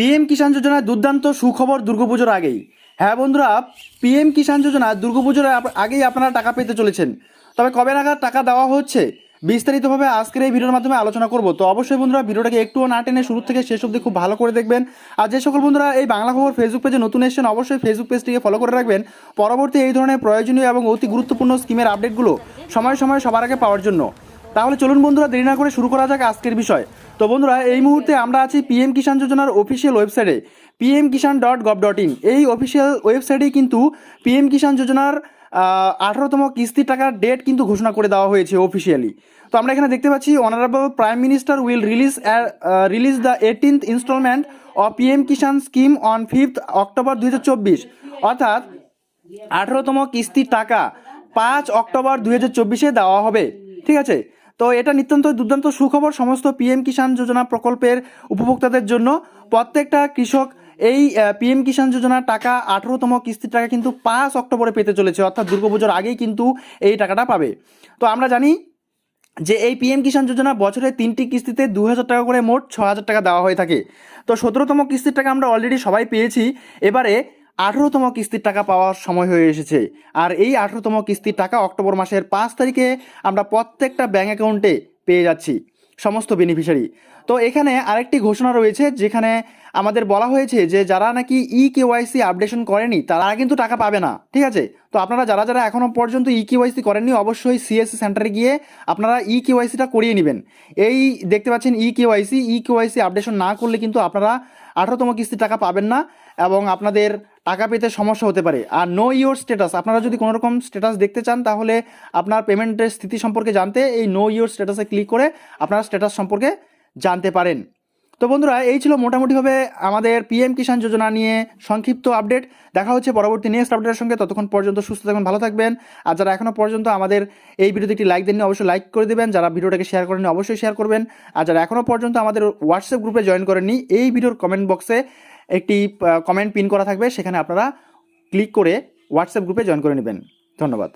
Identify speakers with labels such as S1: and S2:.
S1: PM কিষাণ যোজনার দুর্দান্ত সুখবর দুর্গাপুজোর আগেই। হ্যাঁ বন্ধুরা, পিএম কিষাণ যোজনা দুর্গাপুজোর আগেই আপনারা টাকা পেতে চলেছেন। তবে কবে নাগাদ টাকা দেওয়া হচ্ছে, বিস্তারিতভাবে আজকের এই ভিডিওর মাধ্যমে আলোচনা করব। তো অবশ্যই বন্ধুরা, ভিডিওটাকে একটুও না টেনে শুরু থেকে শেষ অবধি খুব ভালো করে দেখবেন। আর যে সকল বন্ধুরা এই বাংলা খবর ফেসবুক পেজে নতুন এসেছেন, অবশ্যই ফেসবুক পেজটিকে ফলো করে রাখবেন। পরবর্তী এই ধরনের প্রয়োজনীয় এবং অতি গুরুত্বপূর্ণ স্কিমের আপডেটগুলো সময় সময় সবার আগে পাওয়ার জন্য। তাহলে চলুন বন্ধুরা, দেরি না করে শুরু করা যাক আজকের বিষয়। তো বন্ধুরা, এই মুহূর্তে আমরা আছি পিএম কিষাণ যোজনার অফিসিয়াল ওয়েবসাইটে PM Kisan dot gov dot in এই অফিসিয়াল ওয়েবসাইটেই কিন্তু পিএম কিষাণ যোজনার আঠারোতম কিস্তির টাকার ডেট কিন্তু ঘোষণা করে দেওয়া হয়েছে অফিসিয়ালি তো আমরা এখানে দেখতে পাচ্ছি honourable prime minister will release release the eighteenth instalment of PM Kisan scheme on fifth October দুই হাজার চব্বিশ। অর্থাৎ আঠারোতম কিস্তির টাকা পাঁচ অক্টোবর চব্বিশে দেওয়া হবে। ঠিক আছে? তো এটা নিত্যন্ত দুর্দান্ত সুখবর সমস্ত পিএম কিষাণ যোজনা প্রকল্পের উপভোক্তাদের জন্য। প্রত্যেকটা কৃষক এই পিএম কিষাণ যোজনার টাকা আঠেরোতম কিস্তির টাকা কিন্তু পাঁচ অক্টোবরে পেতে চলেছে, অর্থাৎ দুর্গাপুজোর আগেই কিন্তু এই টাকাটা পাবে। তো আমরা জানি যে এই পিএম কিষাণ যোজনা বছরে তিনটি কিস্তিতে দু হাজার টাকা করে মোট ছ হাজার টাকা দেওয়া হয়ে থাকে। তো সতেরোতম কিস্তির টাকা আমরা অলরেডি সবাই পেয়েছি। এবারে আঠেরোতম কিস্তির টাকা পাওয়ার সময় হয়ে এসেছে। আর এই আঠেরোতম কিস্তির টাকা অক্টোবর মাসের পাঁচ তারিখে আমরা প্রত্যেকটা ব্যাঙ্ক অ্যাকাউন্টে পেয়ে যাচ্ছি, সমস্ত বেনিফিশিয়ারি তো এখানে আরেকটি ঘোষণা রয়েছে, যেখানে আমাদের বলা হয়েছে যে যারা নাকি ই কেওয়াইসি আপডেশন করেনি, তারা কিন্তু টাকা পাবে না, ঠিক আছে? তো আপনারা যারা যারা এখনও পর্যন্ত ই কেওয়াইসি করেননি, অবশ্যই সিএসসি সেন্টারে গিয়ে আপনারা ই কেওয়াইসিটা করিয়ে নেবেন। এই দেখতে পাচ্ছেন e KYC e KYC updation না করলে কিন্তু আপনারা আঠারোতম কিস্তির টাকা পাবেন না এবং আপনাদের টাকা পেতে সমস্যা হতে পারে। আর নো ইওর স্ট্যাটাস আপনারা যদি কোনো রকম স্ট্যাটাস দেখতে চান, তাহলে আপনার পেমেন্টের স্থিতি সম্পর্কে জানতে এই নো ইওর স্ট্যাটাসে ক্লিক করে আপনারা স্ট্যাটাস সম্পর্কে জানতে পারেন। তো বন্ধুরা, এই ছিল মোটামুটিভাবে আমাদের পিএম কিষাণ যোজনা নিয়ে সংক্ষিপ্ত আপডেট দেখা হচ্ছে পরবর্তী নেক্সট আপডেটের সঙ্গে। ততক্ষণ পর্যন্ত সুস্থ থাকবেন ভালো থাকবেন। আর যারা এখনও পর্যন্ত আমাদের এই ভিডিওতে একটি লাইক দেননি, অবশ্যই লাইক করে দেবেন। যারা ভিডিওটাকে শেয়ার করেননি, অবশ্যই শেয়ার করবেন। আর যারা এখনও পর্যন্ত আমাদের হোয়াটসঅ্যাপ গ্রুপে জয়েন করেননি, এই ভিডিওর কমেন্ট বক্সে একটি কমেন্ট পিন করা থাকবে, সেখানে আপনারা ক্লিক করে হোয়াটসঅ্যাপ গ্রুপে জয়েন করে নেবেন। ধন্যবাদ।